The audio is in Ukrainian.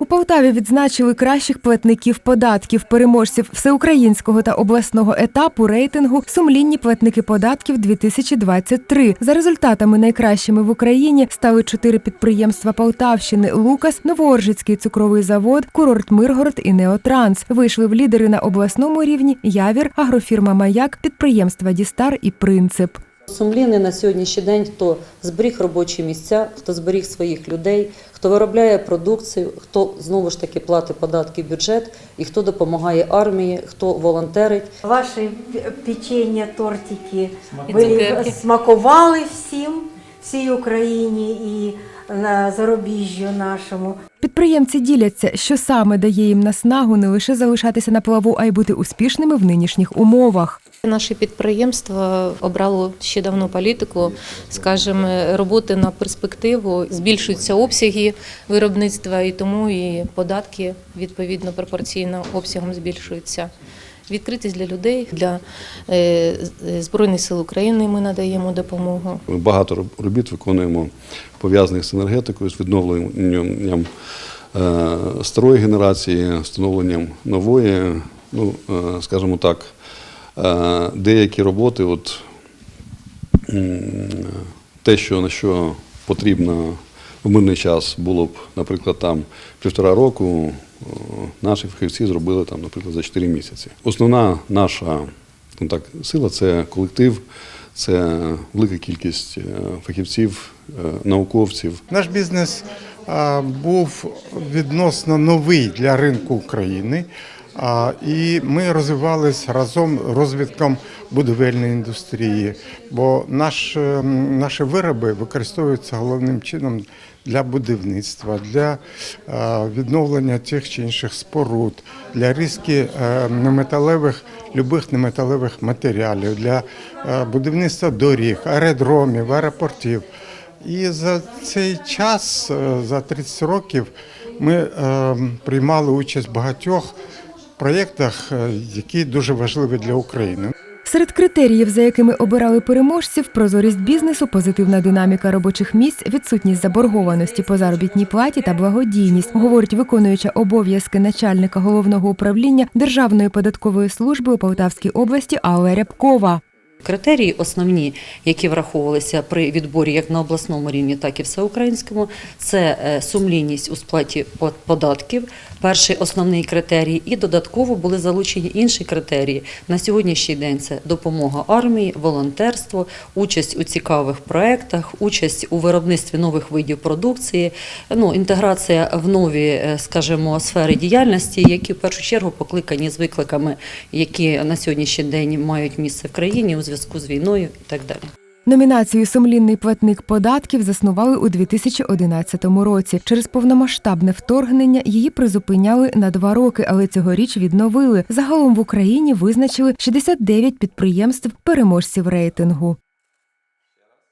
У Полтаві відзначили кращих платників податків, переможців всеукраїнського та обласного етапу рейтингу Сумлінні платники податків 2023 За результатами найкращими в Україні стали чотири підприємства Полтавщини: Лукас, Новооржицький цукровий завод, Курорт Миргород і Неотранс. Вийшли в лідери на обласному рівні Явір, агрофірма Маяк, підприємства Дістар і Принцип. Сумліни на сьогоднішній день хто зберіг робочі місця, хто зберіг своїх людей, хто виробляє продукцію, хто знову ж таки платить податки в бюджет і хто допомагає армії, хто волонтерить. Ваші печення, тортики ви смакували всім, всій Україні і на зарубіжжю нашому. Підприємці діляться, що саме дає їм наснагу не лише залишатися на плаву, а й бути успішними в нинішніх умовах. Наше підприємство обрало ще давно політику, скажімо, роботи на перспективу, збільшуються обсяги виробництва, і тому і податки відповідно пропорційно обсягом збільшуються. Відкритість для людей, для е, Збройних сил України ми надаємо допомогу. Багато робіт виконуємо пов'язаних з енергетикою, з відновленням е, старої генерації, встановленням нової. Ну, е, скажімо так, деякі роботи, от те, що на що потрібно в мирний час було б, наприклад, там півтора року, наші фахівці зробили там, наприклад, за 4 місяці. Основна наша ну, так, сила це колектив, це велика кількість е, фахівців, е, науковців. Наш бізнес був відносно новий для ринку України, і ми розвивалися разом з розвитком будівельної індустрії, бо наш, е, наші вироби використовуються головним чином для будівництва, для е, відновлення тих чи інших споруд, для різки е, неметалевих, любих неметалевих матеріалів, для будівництва доріг, аеродромів, аеропортів. І за цей час, за 30 років, ми приймали участь багатьох проєктах, е, які дуже важливі для України. Серед критеріїв, за якими обирали переможців, прозорість бізнесу, позитивна динаміка робочих місць, відсутність заборгованості по заробітній платі та благодійність, говорить виконуюча обов'язки начальника головного управління Державної податкової служби у Полтавській області Алла Рябкова. Критерії основні, які враховувалися при відборі як на обласному рівні, так і всеукраїнському, це е, сумлінність у сплаті податків, перший основний критерій, і додатково були залучені інші критерії. На сьогоднішній день це допомога армії, волонтерство, участь у цікавих проєктах, участь у виробництві нових видів продукції, ну, інтеграція в нові, е, скажімо, сфери діяльності, які в першу чергу покликані з викликами, які на сьогоднішній день мають місце в країні зв'язку з війною і так далі. Номінацію Сумлінний платник податків заснували у 2011 році. Через повномасштабне вторгнення її призупиняли на два роки, але цьогоріч відновили. Загалом в Україні визначили 69 підприємств переможців рейтингу.